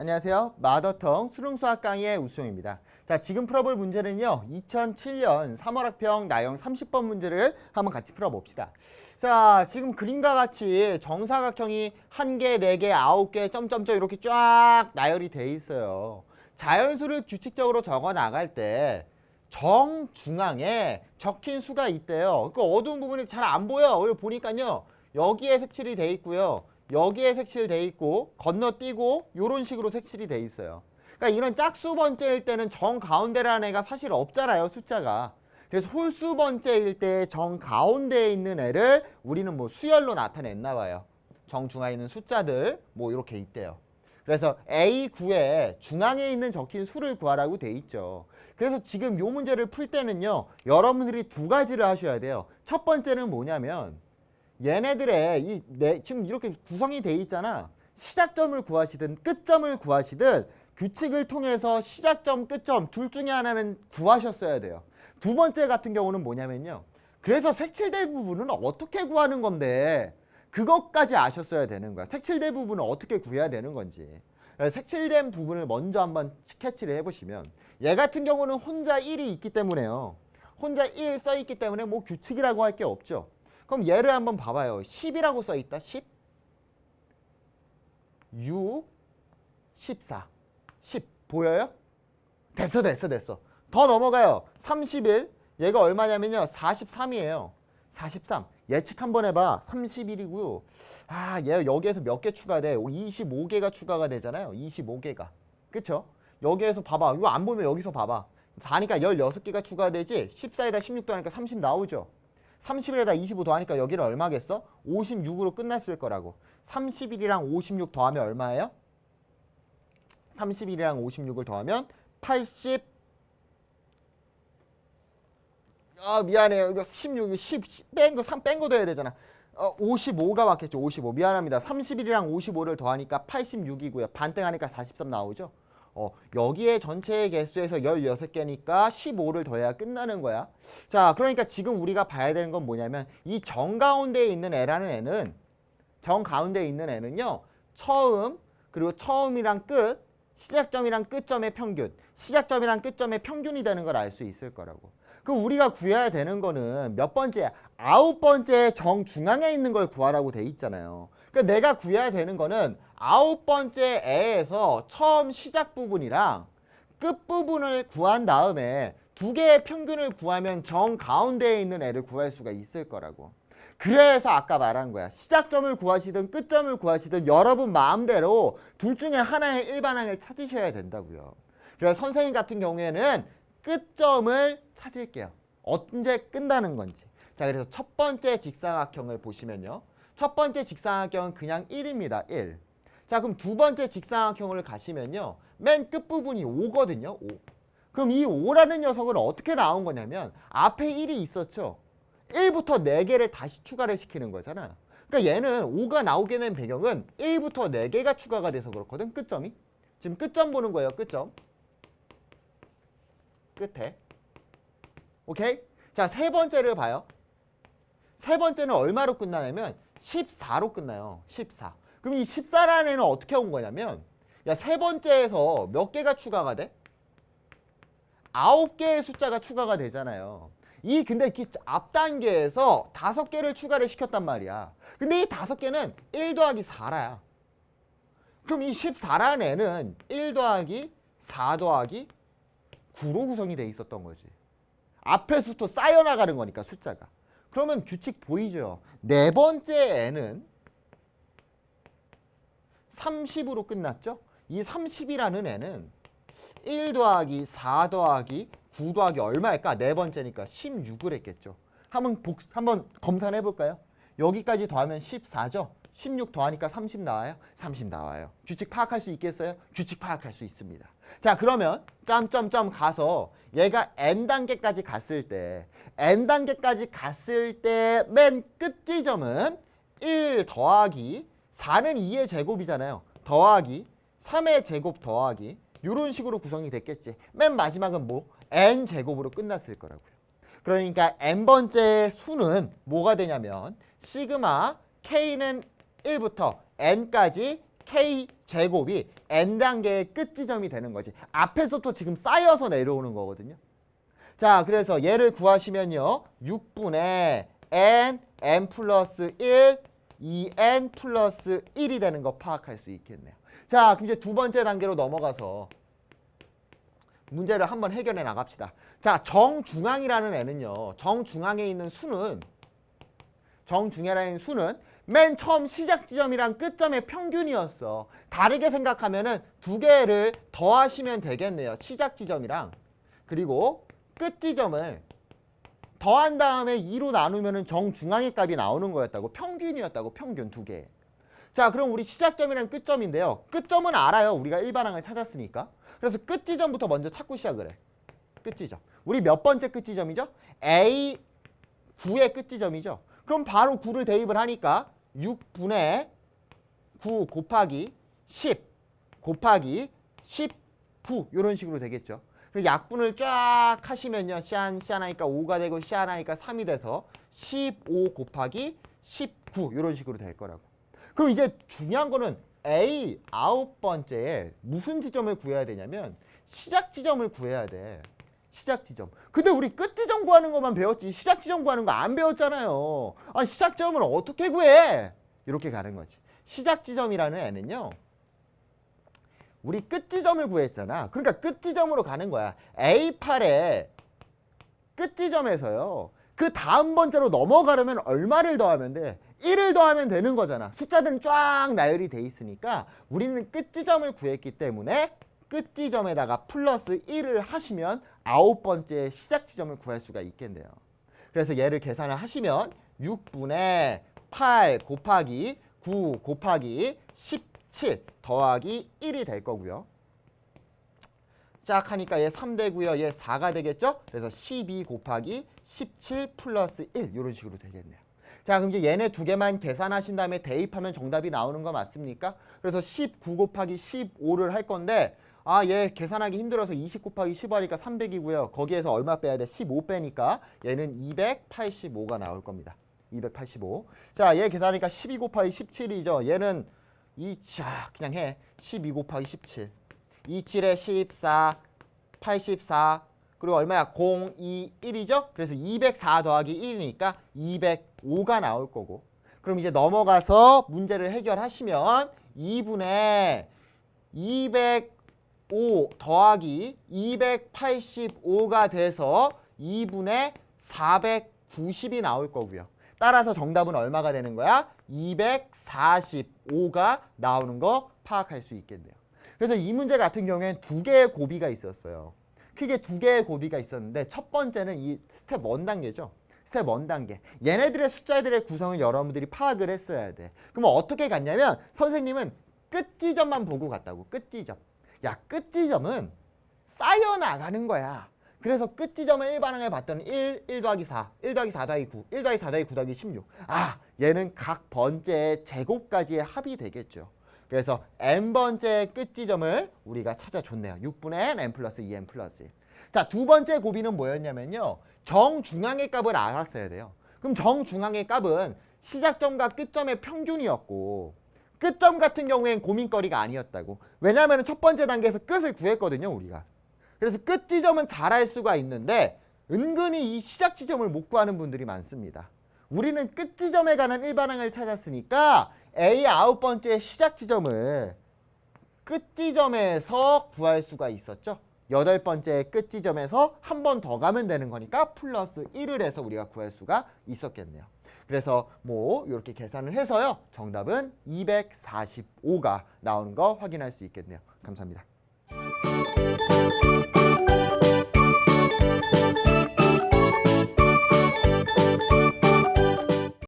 안녕하세요. 마더텅 수능수학 강의의 우수영입니다. 자, 지금 풀어볼 문제는요. 2007년 3월 학평 나형 30번 문제를 한번 같이 풀어봅시다. 자, 지금 그림과 같이 정사각형이 한 개, 네 개, 아홉 개, 점점점 이렇게 쫙 나열이 돼 있어요. 자연수를 규칙적으로 적어 나갈 때 정중앙에 적힌 수가 있대요. 그 어두운 부분이 잘 안 보여. 그리고 보니까요. 여기에 색칠이 돼 있고요. 여기에 색칠돼 있고 건너뛰고 이런 식으로 색칠이 돼 있어요. 그러니까 이런 짝수 번째일 때는 정 가운데라는 애가 사실 없잖아요 숫자가. 그래서 홀수 번째일 때 정 가운데에 있는 애를 우리는 뭐 수열로 나타냈나 봐요. 정 중앙에 있는 숫자들 뭐 이렇게 있대요. 그래서 A9에 중앙에 있는 적힌 수를 구하라고 돼 있죠. 그래서 지금 요 문제를 풀 때는요. 여러분들이 두 가지를 하셔야 돼요. 첫 번째는 뭐냐면 얘네들의 이 네, 지금 이렇게 구성이 돼 있잖아. 시작점을 구하시든 끝점을 구하시든 규칙을 통해서 시작점, 끝점 둘 중에 하나는 구하셨어야 돼요. 두 번째 같은 경우는 뭐냐면요. 그래서 색칠된 부분은 어떻게 구하는 건데 그것까지 아셨어야 되는 거야. 색칠된 부분은 어떻게 구해야 되는 건지. 색칠된 부분을 먼저 한번 스케치를 해보시면 얘 같은 경우는 혼자 1이 있기 때문에요. 혼자 1 써있기 때문에 뭐 규칙이라고 할 게 없죠. 그럼 얘를 한번 봐봐요. 10이라고 써 있다. 10. 6 14 10 보여요? 됐어 됐어 됐어. 더 넘어가요. 31 얘가 얼마냐면요. 43이에요. 43 예측 한번 해봐. 31이고요. 아, 얘 여기에서 몇 개 추가돼? 25개가 추가가 되잖아요. 25개가. 그쵸? 여기에서 봐봐. 이거 안 보면 여기서 봐봐. 4니까 16개가 추가되지. 14에다 16 더하니까 30 나오죠. 30일에다 25 더하니까 여기는 얼마겠어? 56으로 끝났을 거라고. 31이랑 56 더하면 얼마예요? 31이랑 56을 더하면 80. 아 미안해요. 이거 16, 10, 뺀거 3 뺀거 더해야 되잖아. 어, 55가 맞겠죠. 55. 미안합니다. 31이랑 55를 더하니까 86이고요. 반등하니까 43 나오죠. 어, 여기에 전체의 개수에서 16개니까 15를 더해야 끝나는 거야. 자, 그러니까 지금 우리가 봐야 되는 건 뭐냐면 이 정 가운데에 있는 애라는 애는 정 가운데에 있는 애는요. 처음 그리고 처음이랑 끝 시작점이랑 끝점의 평균 시작점이랑 끝점의 평균이 되는 걸 알 수 있을 거라고. 그 우리가 구해야 되는 거는 몇 번째 아홉 번째 정 중앙에 있는 걸 구하라고 돼 있잖아요. 그러니까 내가 구해야 되는 거는 아홉 번째 애에서 처음 시작 부분이랑 끝 부분을 구한 다음에 두 개의 평균을 구하면 정 가운데에 있는 애를 구할 수가 있을 거라고. 그래서 아까 말한 거야. 시작점을 구하시든 끝점을 구하시든 여러분 마음대로 둘 중에 하나의 일반항을 찾으셔야 된다고요. 그래서 선생님 같은 경우에는 끝점을 찾을게요. 언제 끝나는 건지. 자, 그래서 첫 번째 직사각형을 보시면요. 첫 번째 직사각형은 그냥 1입니다. 1. 자, 그럼 두 번째 직사각형을 가시면요. 맨 끝부분이 5거든요. 5. 그럼 이 5라는 녀석은 어떻게 나온 거냐면 앞에 1이 있었죠. 1부터 4개를 다시 추가를 시키는 거잖아. 그러니까 얘는 5가 나오게 된 배경은 1부터 4개가 추가가 돼서 그렇거든. 끝점이. 지금 끝점 보는 거예요. 끝점. 끝에. 오케이? 자, 세 번째를 봐요. 세 번째는 얼마로 끝나냐면 14로 끝나요. 14. 그럼 이 14라는 애는 어떻게 온 거냐면 야, 세 번째에서 몇 개가 추가가 돼? 아홉 개의 숫자가 추가가 되잖아요. 이 근데 이앞 단계에서 다섯 개를 추가를 시켰단 말이야. 근데 이 다섯 개는 1 더하기 4라야. 그럼 이 14라는 애는 1 더하기 4 더하기 9로 구성이 돼 있었던 거지. 앞에서부터 쌓여나가는 거니까 숫자가. 그러면 규칙 보이죠? 네 번째 애는 30으로 끝났죠? 이 30이라는 애는 1 더하기 4 더하기 9 더하기 얼마일까? 네 번째니까 16을 했겠죠. 한번 복, 한번 검사해 볼까요? 여기까지 더하면 14죠. 16 더하니까 30 나와요? 30 나와요. 규칙 파악할 수 있겠어요? 규칙 파악할 수 있습니다. 자, 그러면 점점점 가서 얘가 n 단계까지 갔을 때 n 단계까지 갔을 때 맨 끝 지점은 1 더하기 4는 2의 제곱이잖아요. 더하기 3의 제곱 더하기 이런 식으로 구성이 됐겠지. 맨 마지막은 뭐 n 제곱으로 끝났을 거라고요. 그러니까 n 번째 수는 뭐가 되냐면 시그마 k는 1부터 n까지 k 제곱이 n 단계의 끝 지점이 되는 거지. 앞에서 또 지금 쌓여서 내려오는 거거든요. 자, 그래서 얘를 구하시면요. 6분의 n, n 플러스 1, 2n 플러스 1이 되는 거 파악할 수 있겠네요. 자, 그럼 이제 두 번째 단계로 넘어가서 문제를 한번 해결해 나갑시다. 자, 정중앙이라는 애는요. 정중앙에 있는 수는 정중앙이라는 수는 맨 처음 시작 지점이랑 끝점의 평균이었어. 다르게 생각하면은 두 개를 더하시면 되겠네요. 시작 지점이랑 그리고 끝 지점을 더한 다음에 2로 나누면은 정중앙의 값이 나오는 거였다고 평균이었다고 평균 두 개. 자, 그럼 우리 시작점이랑 끝점인데요. 끝점은 알아요. 우리가 일반항을 찾았으니까. 그래서 끝 지점부터 먼저 찾고 시작을 해. 끝 지점. 우리 몇 번째 끝 지점이죠? A 9의 끝 지점이죠. 그럼 바로 9를 대입을 하니까 6분의 9 곱하기 10 곱하기 19 이런 식으로 되겠죠. 그 약분을 쫙 하시면요. 시안 시안하니까 5가 되고 시안하니까 3이 돼서 15 곱하기 19 이런 식으로 될 거라고. 그럼 이제 중요한 거는 A 아홉 번째에 무슨 지점을 구해야 되냐면 시작 지점을 구해야 돼. 시작 지점. 근데 우리 끝 지점 구하는 것만 배웠지 시작 지점 구하는 거 안 배웠잖아요. 아 시작 지점을 어떻게 구해? 이렇게 가는 거지. 시작 지점이라는 애는요. 우리 끝 지점을 구했잖아. 그러니까 끝 지점으로 가는 거야. A8의 끝 지점에서요. 그 다음 번째로 넘어가려면 얼마를 더하면 돼? 1을 더하면 되는 거잖아. 숫자들은 쫙 나열이 돼 있으니까 우리는 끝 지점을 구했기 때문에 끝 지점에다가 플러스 1을 하시면 아홉 번째 시작 지점을 구할 수가 있겠네요. 그래서 얘를 계산을 하시면 6분의 8 곱하기 9 곱하기 17 더하기 1이 될 거고요. 짝 하니까 얘 3되고요. 얘 4가 되겠죠? 그래서 12 곱하기 17 플러스 1 이런 식으로 되겠네요. 자, 그럼 이제 얘네 두 개만 계산하신 다음에 대입하면 정답이 나오는 거 맞습니까? 그래서 19 곱하기 15를 할 건데 아, 얘 계산하기 힘들어서 20 곱하기 15 하니까 300이고요. 거기에서 얼마 빼야 돼? 15 빼니까 얘는 285가 나올 겁니다. 285. 자, 얘 계산하니까 12 곱하기 17이죠. 얘는 이 자, 그냥 해. 12 곱하기 17. 27에 14, 84, 그리고 얼마야? 0, 2, 1이죠? 그래서 204 더하기 1이니까 205가 나올 거고. 그럼 이제 넘어가서 문제를 해결하시면 2분의 205 더하기 285가 돼서 2분의 490이 나올 거고요. 따라서 정답은 얼마가 되는 거야? 245가 나오는 거 파악할 수 있겠네요. 그래서 이 문제 같은 경우에는 두 개의 고비가 있었어요. 크게 두 개의 고비가 있었는데 첫 번째는 이 스텝 1 단계죠. 스텝 1 단계. 얘네들의 숫자들의 구성을 여러분들이 파악을 했어야 돼. 그럼 어떻게 갔냐면 선생님은 끝 지점만 보고 갔다고. 끝 지점. 야, 끝 지점은 쌓여 나가는 거야. 그래서 끝 지점의 일반항을 봤더니 1, 1 더하기 4, 1 더하기 4 더하기 9, 1 더하기 4 더하기 9 더하기 16. 아, 얘는 각 번째의 제곱까지의 합이 되겠죠. 그래서 n번째 끝 지점을 우리가 찾아줬네요. 6분의 n, n 플러스 2n 플러스 1. 자, 두 번째 고비는 뭐였냐면요. 정중앙의 값을 알았어야 돼요. 그럼 정중앙의 값은 시작점과 끝점의 평균이었고 끝점 같은 경우엔 고민거리가 아니었다고. 왜냐하면 첫 번째 단계에서 끝을 구했거든요, 우리가. 그래서 끝 지점은 잘 알 수가 있는데 은근히 이 시작 지점을 못 구하는 분들이 많습니다. 우리는 끝 지점에 가는 일반항을 찾았으니까 A 아홉 번째 시작 지점을 끝 지점에서 구할 수가 있었죠. 여덟 번째 끝 지점에서 한 번 더 가면 되는 거니까 플러스 1을 해서 우리가 구할 수가 있었겠네요. 그래서 뭐 이렇게 계산을 해서요. 정답은 245가 나오는 거 확인할 수 있겠네요. 감사합니다.